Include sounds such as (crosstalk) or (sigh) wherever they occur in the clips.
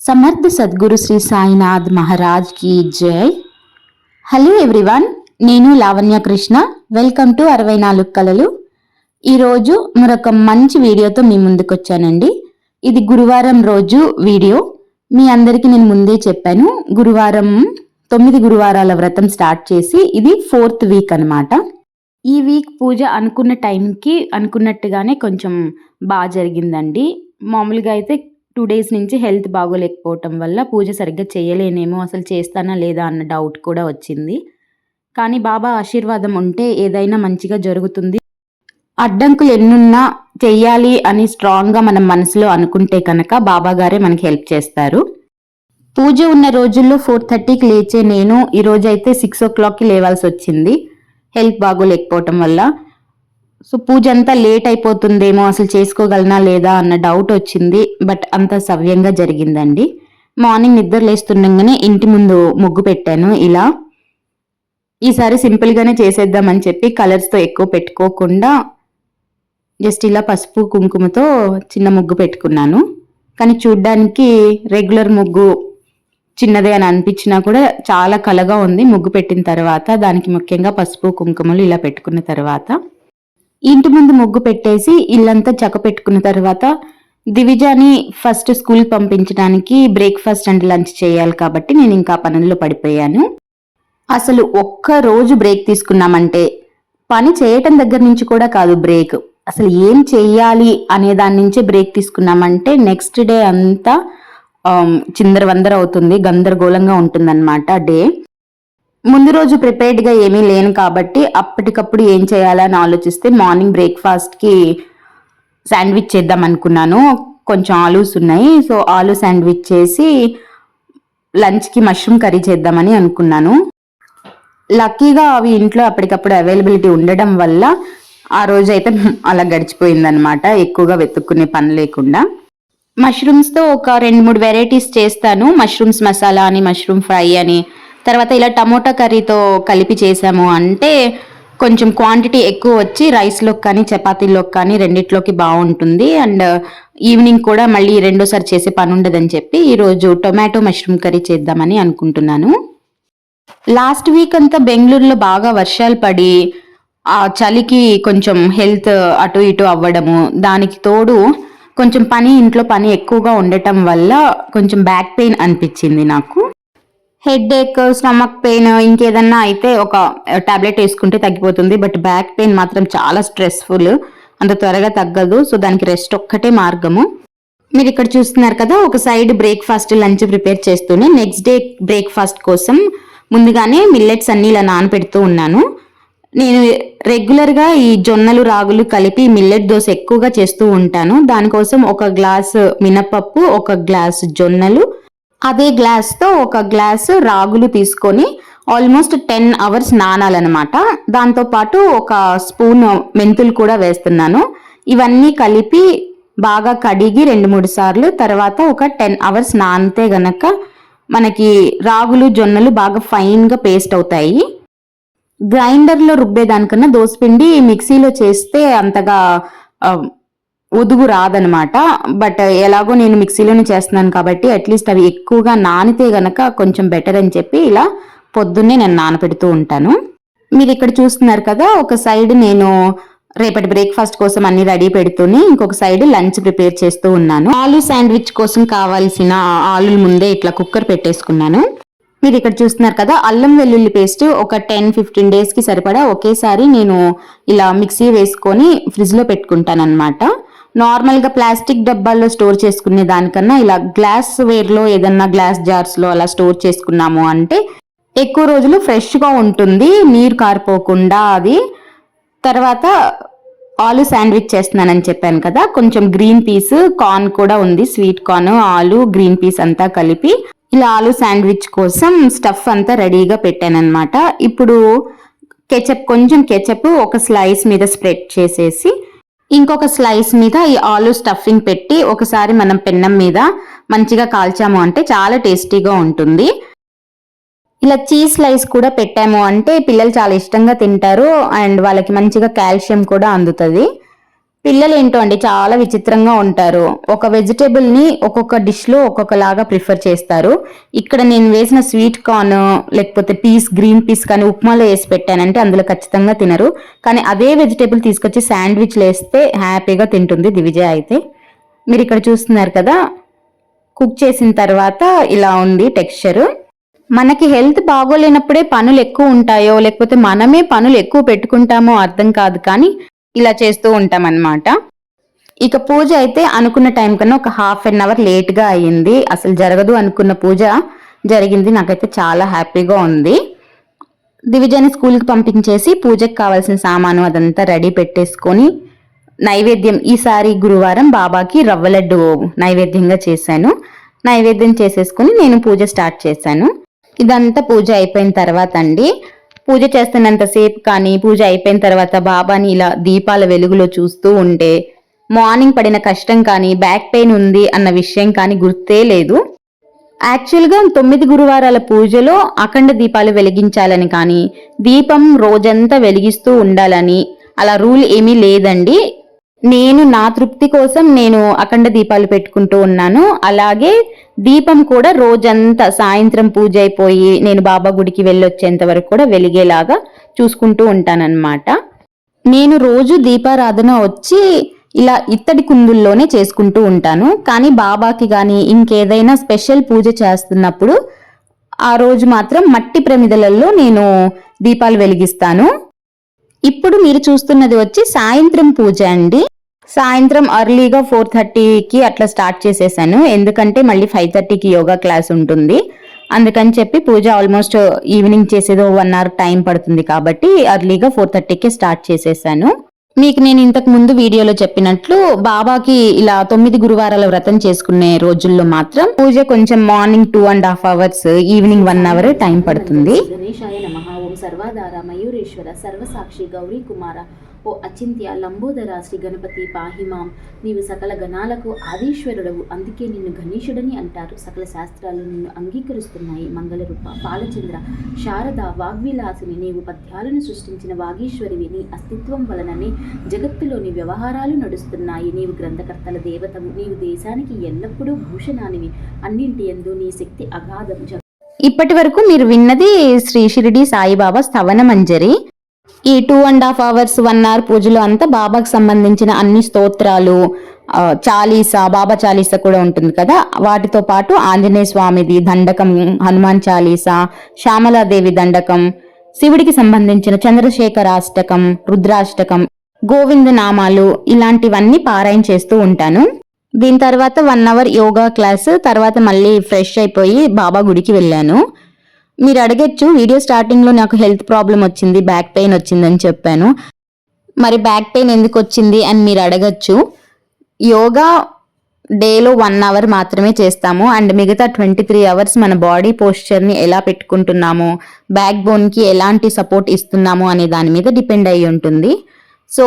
సమర్థ సద్గురు శ్రీ సాయినాథ్ మహారాజ్కి జై. హలో ఎవ్రీవన్ నేను లావణ్య కృష్ణ. వెల్కమ్ టు అరవై నాలుగు కళలు. ఈరోజు మరొక మంచి వీడియోతో మీ ముందుకు వచ్చానండి ఇది గురువారం రోజు వీడియో. మీ అందరికీ నేను ముందే చెప్పాను గురువారం తొమ్మిది గురువారాల వ్రతం స్టార్ట్ చేసి ఇది ఫోర్త్ వీక్ అన్నమాట. ఈ వీక్ పూజ అనుకున్న టైంకి అనుకున్నట్టుగానే కొంచెం బాగా జరిగిందండి. మామూలుగా అయితే టూ డేస్ నుంచి హెల్త్ బాగోలేకపోవటం వల్ల పూజ సరిగ్గా చేయలేనేమో అసలు చేస్తానా లేదా అన్న డౌట్ కూడా వచ్చింది. కానీ బాబా ఆశీర్వాదం ఉంటే ఏదైనా మంచిగా జరుగుతుంది. అడ్డంకులు ఎన్నున్నా చెయ్యాలి అని స్ట్రాంగ్గా మనం మనసులో అనుకుంటే కనుక బాబా గారే మనకి హెల్ప్ చేస్తారు. పూజ ఉన్న రోజుల్లో ఫోర్ థర్టీకి లేచే నేను ఈరోజు అయితే సిక్స్ ఓ క్లాక్కి లేవాల్సి వచ్చింది. హెల్త్ బాగోలేకపోవటం వల్ల సో పూజ అంతా లేట్ అయిపోతుందేమో అసలు చేసుకోగలనా లేదా అన్న డౌట్ వచ్చింది. బట్ అంత సవ్యంగా జరిగిందండి. మార్నింగ్ నిద్ర లేస్తుండగానే ఇంటి ముందు ముగ్గు పెట్టాను. ఇలా ఈసారి సింపుల్గానే చేసేద్దామని చెప్పి కలర్స్తో ఎక్కువ పెట్టుకోకుండా జస్ట్ ఇలా పసుపు కుంకుమతో చిన్న ముగ్గు పెట్టుకున్నాను. కానీ చూడ్డానికి రెగ్యులర్ ముగ్గు చిన్నదే అని అనిపించినా కూడా చాలా కలగా ఉంది ముగ్గు పెట్టిన తర్వాత. దానికి ముఖ్యంగా పసుపు కుంకుమలు ఇలా పెట్టుకున్న తర్వాత. ఇంటి ముందు ముగ్గు పెట్టేసి ఇల్లంతా చక్క పెట్టుకున్న తర్వాత దివిజాని ఫస్ట్ స్కూల్ పంపించడానికి బ్రేక్ఫాస్ట్ అండ్ లంచ్ చేయాలి కాబట్టి నేను ఇంకా పనుల్లో పడిపోయాను. అసలు ఒక్క రోజు బ్రేక్ తీసుకున్నామంటే పని చేయటం దగ్గర నుంచి కూడా కాదు బ్రేక్. అసలు ఏం చెయ్యాలి అనే దాని నుంచే బ్రేక్ తీసుకున్నామంటే నెక్స్ట్ డే అంతా చిందరవందర అవుతుంది గందరగోళంగా ఉంటుందన్నమాట డే. ముందు రోజు ప్రిపేర్డ్గా ఏమీ లేను కాబట్టి అప్పటికప్పుడు ఏం చేయాలని ఆలోచిస్తే మార్నింగ్ బ్రేక్ఫాస్ట్కి శాండ్విచ్ చేద్దాం అనుకున్నాను. కొంచెం ఆలూస్ ఉన్నాయి. సో ఆలూ శాండ్విచ్ చేసి లంచ్కి మష్రూమ్ కర్రీ చేద్దామని అనుకున్నాను. లక్కీగా అవి ఇంట్లో అప్పటికప్పుడు అవైలబిలిటీ ఉండడం వల్ల ఆ రోజు అయితే (laughs) అలా గడిచిపోయిందనమాట ఎక్కువగా వెతుక్కునే పని లేకుండా. మష్రూమ్స్తో ఒక రెండు మూడు వెరైటీస్ చేస్తాను. మష్రూమ్స్ మసాలా అని మష్రూమ్ ఫ్రై అని తర్వాత ఇలా టమోటా కర్రీతో కలిపి చేసాము. అంటే కొంచెం క్వాంటిటీ ఎక్కువ వచ్చి రైస్లోకి కానీ చపాతీలోకి కానీ రెండిట్లోకి బాగుంటుంది. అండ్ ఈవినింగ్ కూడా మళ్ళీ రెండోసారి చేసే పని ఉండదని చెప్పి ఈరోజు టొమాటో మష్రూమ్ కర్రీ చేద్దామని అనుకుంటున్నాను. లాస్ట్ వీక్ అంతా బెంగళూరులో బాగా వర్షాలు పడి ఆ చలికి కొంచెం హెల్త్ అటు ఇటు అవ్వడము దానికి తోడు కొంచెం పని ఇంట్లో పని ఎక్కువగా ఉండటం వల్ల కొంచెం బ్యాక్ పెయిన్ అనిపించింది నాకు. హెడ్ ఏక్ స్టమక్ పెయిన్ ఇంకేదన్నా అయితే ఒక టాబ్లెట్ వేసుకుంటే తగ్గిపోతుంది. బట్ బ్యాక్ పెయిన్ మాత్రం చాలా స్ట్రెస్ఫుల్. అంత త్వరగా తగ్గదు. సో దానికి రెస్ట్ ఒక్కటే మార్గము. మీరు ఇక్కడ చూస్తున్నారు కదా ఒక సైడ్ బ్రేక్ఫాస్ట్ లంచ్ ప్రిపేర్ చేస్తూనే నెక్స్ట్ డే బ్రేక్ఫాస్ట్ కోసం ముందుగానే మిల్లెట్స్ అన్ని ఇలా నానపెడుతూ ఉన్నాను. నేను రెగ్యులర్గా ఈ జొన్నలు రాగులు కలిపి మిల్లెట్ దోశ ఎక్కువగా చేస్తూ ఉంటాను. దానికోసం ఒక గ్లాస్ మినపప్పు ఒక గ్లాస్ జొన్నలు అదే గ్లాస్తో ఒక గ్లాస్ రాగులు తీసుకొని ఆల్మోస్ట్ టెన్ అవర్స్ నానాలన్నమాట. దాంతోపాటు ఒక స్పూన్ మెంతులు కూడా వేస్తున్నాను. ఇవన్నీ కలిపి బాగా కడిగి రెండు మూడు సార్లు తర్వాత ఒక టెన్ అవర్స్ నానితే గనక మనకి రాగులు జొన్నలు బాగా ఫైన్గా పేస్ట్ అవుతాయి. గ్రైండర్లో రుబ్బేదానికన్నా దోసపిండి మిక్సీలో చేస్తే అంతగా ఉదుగు రాదనమాట. బట్ ఎలాగో నేను మిక్సీలోనే చేస్తున్నాను కాబట్టి అట్లీస్ట్ అవి ఎక్కువగా నానితే గనక కొంచెం బెటర్ అని చెప్పి ఇలా పొద్దున్నే నేను నానపెడుతూ ఉంటాను. మీరు ఇక్కడ చూస్తున్నారు కదా ఒక సైడ్ నేను రేపటి బ్రేక్ఫాస్ట్ కోసం అన్ని రెడీ పెడుతూనే ఇంకొక సైడ్ లంచ్ ప్రిపేర్ చేస్తూ ఉన్నాను. ఆలు శాండ్విచ్ కోసం కావాల్సిన ఆలు ముందే ఇట్లా కుక్కర్ పెట్టేసుకున్నాను. మీరు ఇక్కడ చూస్తున్నారు కదా అల్లం వెల్లుల్లి పేస్ట్ ఒక టెన్ ఫిఫ్టీన్ డేస్కి సరిపడా ఒకేసారి నేను ఇలా మిక్సీ వేసుకొని ఫ్రిడ్జ్లో పెట్టుకుంటాను అనమాట నార్మల్గా ప్లాస్టిక్ డబ్బాల్లో స్టోర్ చేసుకునే దానికన్నా ఇలా గ్లాస్ వేర్లో ఏదన్నా గ్లాస్ జార్స్లో అలా స్టోర్ చేసుకున్నాము అంటే ఎక్కువ రోజులు ఫ్రెష్గా ఉంటుంది నీరు కారిపోకుండా అది. తర్వాత ఆలు శాండ్విచ్ చేస్తున్నానని చెప్పాను కదా కొంచెం గ్రీన్ పీస్ కార్న్ కూడా ఉంది స్వీట్ కార్న్ ఆలు గ్రీన్ పీస్ అంతా కలిపి ఇలా ఆలు శాండ్విచ్ కోసం స్టఫ్ అంతా రెడీగా పెట్టాను అనమాట ఇప్పుడు కెచప్ కొంచెం కెచప్ ఒక స్లైస్ మీద స్ప్రెడ్ చేసేసి ఇంకొక స్లైస్ మీద ఈ ఆలు స్టఫింగ్ పెట్టి ఒకసారి మనం పెన్నం మీద మంచిగా కాల్చాము అంటే చాలా టేస్టీగా ఉంటుంది. ఇలా చీజ్ స్లైస్ కూడా పెట్టాము అంటే పిల్లలు చాలా ఇష్టంగా తింటారు అండ్ వాళ్ళకి మంచిగా కాల్షియం కూడా అందుతుంది. పిల్లలు ఏంటో అండి చాలా విచిత్రంగా ఉంటారు. ఒక వెజిటేబుల్ని ఒక్కొక్క డిష్లో ఒక్కొక్కలాగా ప్రిఫర్ చేస్తారు. ఇక్కడ నేను వేసిన స్వీట్ కార్న్ లేకపోతే పీస్ గ్రీన్ పీస్ కానీ ఉప్మాలో వేసి పెట్టానంటే అందులో ఖచ్చితంగా తినరు. కానీ అదే వెజిటేబుల్ తీసుకొచ్చి శాండ్విచ్లు వేస్తే హ్యాపీగా తింటుంది దివిజయ అయితే. మీరు ఇక్కడ చూస్తున్నారు కదా కుక్ చేసిన తర్వాత ఇలా ఉంది టెక్స్చరు మనకి హెల్త్ బాగోలేనప్పుడే పనులు ఎక్కువ ఉంటాయో లేకపోతే మనమే పనులు ఎక్కువ పెట్టుకుంటామో అర్థం కాదు కానీ ఇలా చేస్తూ ఉంటాం అన్నమాట ఇక పూజ అయితే అనుకున్న టైం కన్నా ఒక హాఫ్ అన్ అవర్ లేట్గా అయ్యింది. అసలు జరగదు అనుకున్న పూజ జరిగింది. నాకైతే చాలా హ్యాపీగా ఉంది. దివిజని స్కూల్కి పంపించేసి పూజకి కావాల్సిన సామాను అదంతా రెడీ పెట్టేసుకొని నైవేద్యం ఈసారి గురువారం బాబాకి రవ్వ లడ్డు నైవేద్యంగా చేశాను. నైవేద్యం చేసేసుకుని నేను పూజ స్టార్ట్ చేశాను. ఇదంతా పూజ అయిపోయిన తర్వాత అండి. పూజ చేస్తున్నంతసేపు కానీ పూజ అయిపోయిన తర్వాత బాబాని ఇలా దీపాల వెలుగులో చూస్తూ ఉంటే మార్నింగ్ పడిన కష్టం కానీ బ్యాక్ పెయిన్ ఉంది అన్న విషయం కానీ గుర్తే లేదు. యాక్చువల్గా తొమ్మిది గురువారాల పూజలో అఖండ దీపాలు వెలిగించాలని కానీ దీపం రోజంతా వెలిగిస్తూ ఉండాలని అలా రూల్ ఏమీ లేదండి. నేను నా తృప్తి కోసం నేను అఖండ దీపాలు పెట్టుకుంటూ ఉన్నాను. అలాగే దీపం కూడా రోజంతా సాయంత్రం పూజ అయిపోయి నేను బాబా గుడికి వెళ్ళొచ్చేంత వరకు కూడా వెలిగేలాగా చూసుకుంటూ ఉంటానన్నమాట. నేను రోజు దీపారాధన వచ్చి ఇలా ఇత్తడి కుందుల్లోనే చేసుకుంటూ ఉంటాను. కానీ బాబాకి కానీ ఇంకేదైనా స్పెషల్ పూజ చేస్తున్నప్పుడు ఆ రోజు మాత్రం మట్టి ప్రమిదలలో నేను దీపాలు వెలిగిస్తాను. ఇప్పుడు మీరు చూస్తున్నది వచ్చి సాయంత్రం పూజ అండి. సాయంత్రం అర్లీగా ఫోర్ థర్టీకి అట్లా స్టార్ట్ చేసేసాను. ఎందుకంటే మళ్ళీ ఫైవ్ థర్టీకి యోగా క్లాస్ ఉంటుంది. అందుకని చెప్పి పూజ ఆల్మోస్ట్ ఈవినింగ్ చేసేదో వన్ అవర్ టైం పడుతుంది కాబట్టి అర్లీగా ఫోర్ థర్టీకి స్టార్ట్ చేసేసాను. మీకు నేను ఇంతకు ముందు వీడియోలో చెప్పినట్లు బాబాకి ఇలా తొమ్మిది గురువారాల వ్రతం చేసుకునే రోజుల్లో మాత్రం పూజ కొంచెం morning two and half hours evening one hour time పడుతుంది. గణేశాయ నమ. ఓం సర్వాధార మయూరేశ్వర సర్వసాక్షి గౌరీ కుమార. ఓ అచింత్య లంబోదర శ్రీ గణపతి పాహిమాం. నీవు సకల గణాలకు ఆదీశ్వరుడవు. అందుకే నిన్ను గణేశుడని అంటారు. సకల శాస్త్రాలు నిన్ను అంగీకరిస్తున్నాయి మంగళరూప బాలచంద్ర శారద వాగ్విలాసిని. నీవు పద్యాలను సృష్టించిన వాగీశ్వరివి. నీ అస్తిత్వం వలననే జగత్తులోని వ్యవహారాలు నడుస్తున్నాయి. నీవు గ్రంథకర్తల దేవతము నీవు దేశానికి ఎల్లప్పుడూ భూషణానివి. అన్నింటి ఎందు నీ శక్తి అగాధం. ఇప్పటి వరకు మీరు విన్నది శ్రీ షిరిడి సాయిబాబా స్థవన మంజరి ఈ two and half hours one hour పూజలో అంతా బాబాకు సంబంధించిన అన్ని స్తోత్రాలు చాలీసా బాబా చాలీసా కూడా ఉంటుంది కదా? వాటితో పాటు ఆంజనేయ స్వామిది దండకం హనుమాన్ చాలీసా శ్యామలాదేవి దండకం శివుడికి సంబంధించిన చంద్రశేఖర అష్టకం రుద్రాష్టకం గోవింద నామాలు ఇలాంటివన్నీ పారాయణ చేస్తూ ఉంటాను. దీని తర్వాత వన్ అవర్ యోగా క్లాస్ తర్వాత మళ్ళీ ఫ్రెష్ అయిపోయి బాబా గుడికి వెళ్ళాను. మీరు అడగచ్చు వీడియో స్టార్టింగ్లో నాకు హెల్త్ ప్రాబ్లం వచ్చింది బ్యాక్ పెయిన్ వచ్చిందని చెప్పాను. మరి బ్యాక్ పెయిన్ ఎందుకు వచ్చింది అని మీరు అడగచ్చు. యోగా డేలో వన్ అవర్ మాత్రమే చేస్తాము. అండ్ మిగతా ట్వంటీ త్రీ అవర్స్ మన బాడీ పోస్చర్ని ఎలా పెట్టుకుంటున్నాము బ్యాక్ బోన్కి ఎలాంటి సపోర్ట్ ఇస్తున్నాము అనే దాని మీద డిపెండ్ అయి ఉంటుంది. సో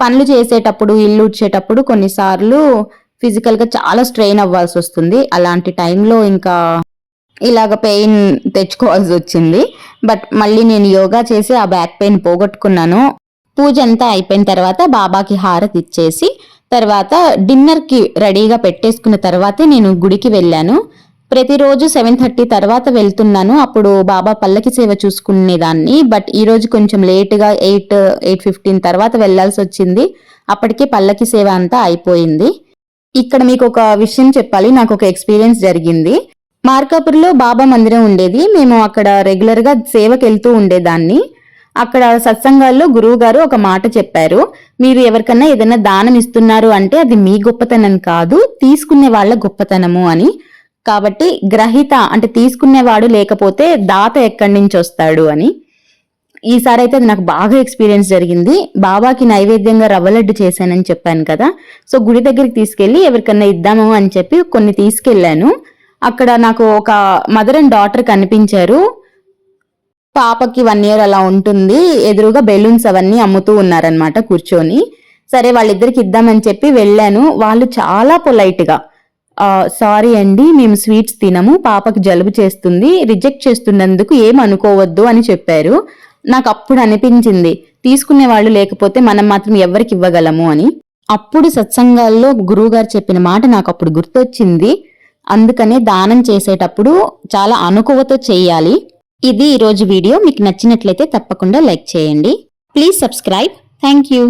పనులు చేసేటప్పుడు ఇల్లు ఉడ్చేటప్పుడు కొన్నిసార్లు ఫిజికల్గా చాలా స్ట్రెయిన్ అవ్వాల్సి వస్తుంది. అలాంటి టైంలో ఇంకా ఇలాగ పెయిన్ తెచ్చుకోవాల్సి వచ్చింది. బట్ మళ్ళీ నేను యోగా చేసి ఆ బ్యాక్ పెయిన్ పోగొట్టుకున్నాను. పూజ అంతా అయిపోయిన తర్వాత బాబాకి హారతి ఇచ్చేసి తర్వాత డిన్నర్కి రెడీగా పెట్టేసుకున్న తర్వాతే నేను గుడికి వెళ్ళాను. ప్రతిరోజు సెవెన్ థర్టీ తర్వాత వెళ్తున్నాను. అప్పుడు బాబా పల్లకి సేవ చూసుకునేదాన్ని. బట్ ఈరోజు కొంచెం లేట్గా ఎయిట్ ఎయిట్ ఫిఫ్టీన్ తర్వాత వెళ్ళాల్సి వచ్చింది. అప్పటికే పల్లకి సేవ అంతా అయిపోయింది. ఇక్కడ మీకు ఒక విషయం చెప్పాలి. నాకు ఒక ఎక్స్పీరియన్స్ జరిగింది. మార్కాపూర్లో బాబా మందిరం ఉండేది. మేము అక్కడ రెగ్యులర్గా సేవకి వెళ్తూ ఉండేదాన్ని. అక్కడ సత్సంగాల్లో గురువు గారు ఒక మాట చెప్పారు. మీరు ఎవరికన్నా ఏదైనా దానం ఇస్తున్నారు అంటే అది మీ గొప్పతనం కాదు తీసుకునే వాళ్ళ గొప్పతనము అని. కాబట్టి గ్రహీత అంటే తీసుకునేవాడు లేకపోతే దాత ఎక్కడి నుంచి వస్తాడు అని. ఈసారి అయితే అది నాకు బాగా ఎక్స్పీరియన్స్ జరిగింది. బాబాకి నైవేద్యంగా రవ్వ లడ్డు చేశానని చెప్పాను కదా. సో గుడి దగ్గరికి తీసుకెళ్ళి ఎవరికన్నా ఇద్దాము అని చెప్పి కొన్ని తీసుకెళ్ళాను. అక్కడ నాకు ఒక మదర్ అండ్ డాటర్ కనిపించారు. పాపకి వన్ ఇయర్ అలా ఉంటుంది. ఎదురుగా బెలూన్స్ అవన్నీ అమ్ముతూ ఉన్నారనమాట కూర్చొని. సరే వాళ్ళిద్దరికి ఇద్దామని చెప్పి వెళ్ళాను. వాళ్ళు చాలా పొలైట్గా సారీ అండి మేము స్వీట్స్ తినము. పాపకి జలుబు చేస్తుంది. రిజెక్ట్ చేస్తున్నందుకు ఏం అనుకోవద్దు అని చెప్పారు. నాకు అప్పుడు అనిపించింది తీసుకునే వాళ్ళు లేకపోతే మనం మాత్రం ఎవరికి ఇవ్వగలము అని. అప్పుడు సత్సంగాల్లో గురువుగారు చెప్పిన మాట నాకు అప్పుడు గుర్తొచ్చింది. అందుకనే దానం చేసేటప్పుడు చాలా అనుకువతో చేయాలి. ఇది ఈరోజు వీడియో. మీకు నచ్చినట్లయితే తప్పకుండా లైక్ చేయండి. Please subscribe. Thank you.